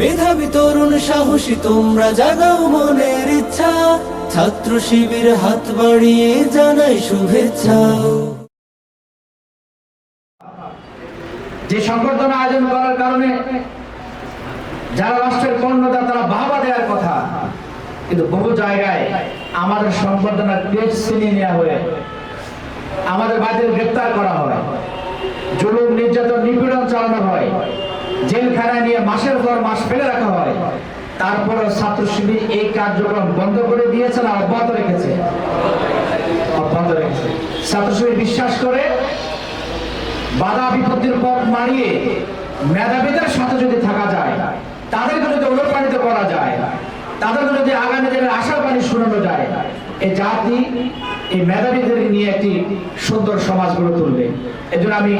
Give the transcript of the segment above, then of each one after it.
মেধাবী তরুণ সাহসী, তোমরা জাগাও মনের ইচ্ছা। ছাত্র শিবির হাত বাড়িয়ে জানাই শুভেচ্ছা। যে সংবর্ধনা আয়োজন করার কারণে যারা রাষ্ট্রের কর্ণদা তারা বাহবা দেওয়ার কথা। কিন্তু বহু জায়গায় আমাদের সংবর্ধনার পেজ ছিনিয়ে নেওয়া হয়ে, আমাদের বাড়িতে গ্রেপ্তার করা হয়। জুলুম, নির্যাতন, নিপীড়ন চালানো হয়। জেলখানায় নিয়ে মাসের পর মাস ফেলে রাখা হয়। তারপরে ছাত্র শিবির এই কার্যক্রম বন্ধ করে দিয়েছে না অব্যাহত রেখেছে? অব্যাহত রেখেছে। ছাত্র শিবির বিশ্বাস করে, বাধা বিপত্তির পথ মারিয়ে মেধাবীদের সাথে যদি থাকা যায়, তাদেরকে যদি অনুপ্রাণিত করা যায়, তাদেরকে এই জাতি, এই মেধাবীদের নিয়ে একটি সুন্দর সমাজ গড়ে তুলবে। এজন্য আমি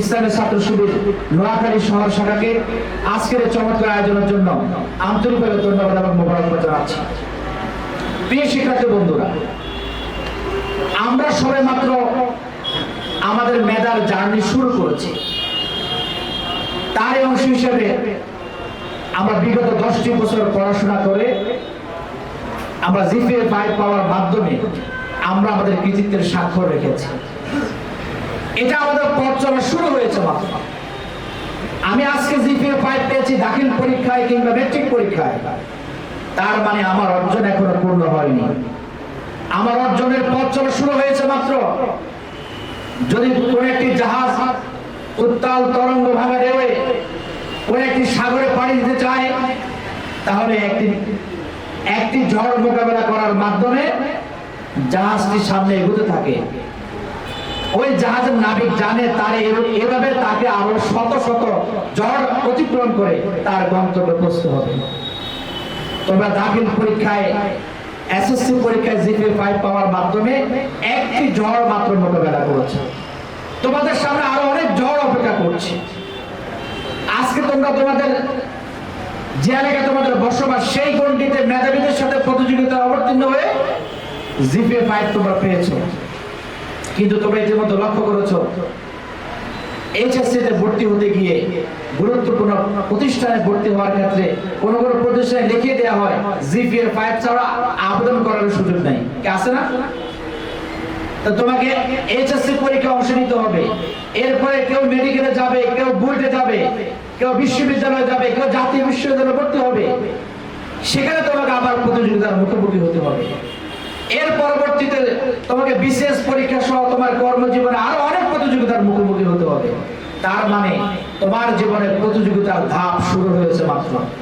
ইসলামের ছাত্র শিবির নোয়াখালী শহর শাখাকে আজকের এই চমৎকার আয়োজনের জন্য আন্তরিকভাবে ধন্যবাদ এবং মোবারকবাদ জানাচ্ছি। প্রিয় শিক্ষার্থী বন্ধুরা, আমরা সবে মাত্র আমাদের মেধার জার্নি শুরু করেছি। তারই অংশ হিসেবে আমরা বিগত দশটি বছর পড়াশোনা করে আমরা জিপিএ ফাইভ পাওয়ার মাধ্যমে আমরা আমাদের কৃতিত্বের স্বাক্ষর রেখেছি। এটা আমাদের পথ চলা শুরু হয়েছে মাত্র। আমি আজকে জিপিএ ফাইভ পেয়েছি দাখিল পরীক্ষায় কিংবা মেট্রিক পরীক্ষায়। তার মানে আমার অর্জন এখনও পূর্ণ হয়নি। আমার অর্জনের পথ চলা শুরু হয়েছে মাত্র। যদি কোন একটি জাহাজ উত্তাল তরঙ্গ ভাঙা দেবে কোন একটি সাগরে পাড়ি দিতে চায়, তাহলে একটি একটি ঝড় মোকাবেলা করার মাধ্যমে জাহাজটি সামনে এগোতে থাকে। ওই জাহাজের নাবিক জানে তার এভাবে তাকে আরও শত শত ঝড় অতিক্রম করে তার গন্তব্যে পৌঁছতে হবে। তোমরা দাখিল পরীক্ষায়, এসএসসি পরীক্ষায় জিপি ফাইভ পাওয়ার মাধ্যমে একটি ঝড় মাত্র মোকাবেলা করেছে। তোমাদের সামনে আরও অনেক ঝড় অপেক্ষা করছে। আজকে তোমরা তোমাদের যে এলাকায় তোমাদের বসবাস, সেই গণ্ডিতে মেধাবীদের সাথে প্রতিযোগিতা অবতীর্ণ হয়ে জিপি ফাইভ তোমরা পেয়েছ। কিন্তু তোমরা ইতিমধ্যে লক্ষ্য করেছ এইচএসসি তে ভর্তি হতে গিয়ে গুরুত্বপূর্ণ প্রতিষ্ঠানে ভর্তি হওয়ার ক্ষেত্রে কোন কোন প্রতিষ্ঠানে লিখিয়ে দেওয়া হয় জিপিএর ফাইভ ছাড়া আবেদন করার সুযোগ নাই। আছে না? তো তোমাকে এইচএসসি পরীক্ষা অংশ নিতে হবে। এরপরে কেউ মেডিকেলে যাবে, কেউ বুয়েটে যাবে। কেউ বিশ্ববিদ্যালয়ে যাবে, কেউ জাতীয় বিশ্ববিদ্যালয়ে ভর্তি হবে। সেখানে তোমাকে আবার প্রতিযোগিতার মুখোমুখি হতে হবে। এর পরবর্তীতে তোমাকে বিশেষ পরীক্ষা সহ তোমার কর্মজীবনে আরও অনেক প্রতিযোগিতার মুখোমুখি হতে হবে। তার মানে তোমার জীবনে প্রতিযোগিতার ধাপ শুরু হয়েছে মাত্র।